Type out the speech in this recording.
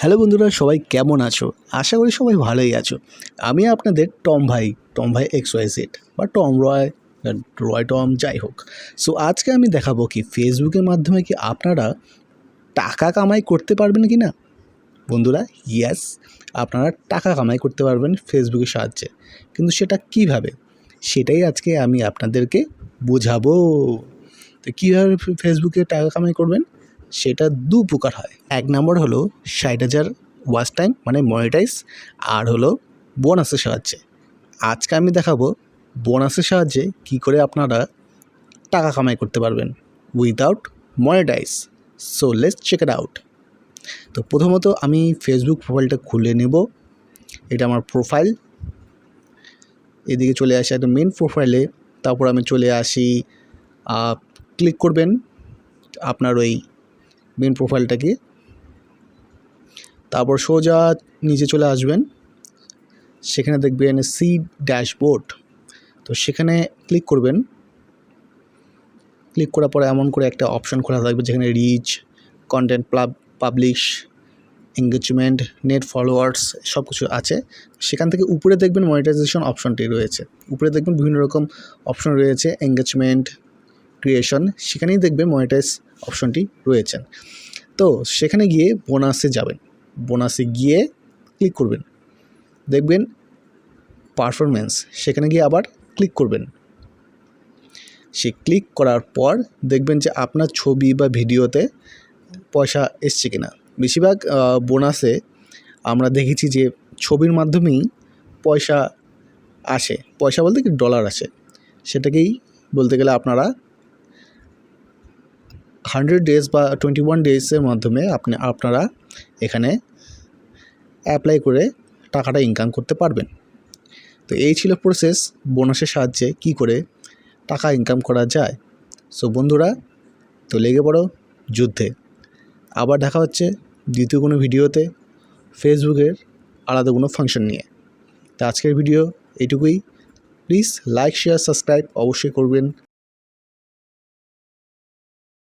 Hello বন্ধুরা, সবাই কেমন আছো? আশা করি সবাই ভালোই আছো। আমি আপনাদের টম ভাই টম ভাই এক্স ওয়াই জেড বা টম রয় রয় টম, যাই হোক। সো আজকে আমি দেখাবো কি ফেসবুকের মাধ্যমে কি আপনারা টাকা কামাই করতে পারবেন কি না বন্ধুরা ইয়েস আপনারা টাকা কামাই করতে পারবেন ফেসবুকের সাহায্যে। কিন্তু সেটা কীভাবে? সেটাই আজকে আমি আপনাদেরকে বোঝাবো। তো কীভাবে ফেসবুকে টাকা কামাই করবেন? সেটা দু প্রকার হয়। এক নম্বর হলো ষাট হাজার ওয়াচ টাইম মানে মনিটাইজ আর হলো বোনাসের সাহায্যে। আজকে আমি দেখাবো বোনাসের সাহায্যে কী করে আপনারা টাকা কামাই করতে পারবেন। Without monetize so let's check it out তো প্রথমত আমি ফেসবুক প্রোফাইলটা খুলে নেব। এটা আমার প্রোফাইল এদিকে চলে আসি একদম মেন প্রোফাইলে তারপর আমি চলে আসি ক্লিক করবেন। আপনার ওই মেন প্রোফাইলটাকে তারপর সোজা নিচে চলে আসবেন। সেখানে দেখবেন সি ড্যাশবোর্ড তো সেখানে ক্লিক করবেন। ক্লিক করার পরে এমন করে একটা অপশন খোলা থাকবে যেখানে reach content publish engagement net followers সব কিছু আছে। সেখান থেকে উপরে দেখবেন মনিটাইজেশন অপশনটি রয়েছে। উপরে দেখবেন বিভিন্ন রকম অপশন রয়েছে এঙ্গেজমেন্ট ক্রিয়েশন সেখানেই দেখবেন মনিটাইজ অপশনটি রয়েছে। তো সেখানে গিয়ে বোনাসে যাবেন। বোনাসে গিয়ে ক্লিক করবেন। দেখবেন পারফরমেন্স সেখানে গিয়ে আবার ক্লিক করবেন। সে ক্লিক করার পর দেখবেন যে আপনার ছবি বা ভিডিওতে পয়সা এসছে কিনা। বেশিরভাগ বোনাসে আমরা দেখেছি যে ছবির মাধ্যমেই পয়সা আসে। পয়সা বলতে কি? ডলার আসে। সেটাকেই বলতে গেলে আপনারা হান্ড্রেড ডেজ বা টোয়েন্টি ওয়ান ডেজের মাধ্যমে আপনি, আপনারা এখানে অ্যাপ্লাই করে টাকাটা ইনকাম করতে পারবেন। তো এই ছিল প্রসেস বোনাসের সাহায্যে কি করে টাকা ইনকাম করা যায়। সো বন্ধুরা, তো লেগে পড়ো যুদ্ধে। আবার দেখা হচ্ছে দ্বিতীয় কোনো ভিডিওতে ফেসবুকের আলাদা কোনো ফাংশন নিয়ে। তো আজকের ভিডিও এইটুকুই প্লিজ লাইক শেয়ার সাবস্ক্রাইব অবশ্যই করবেন।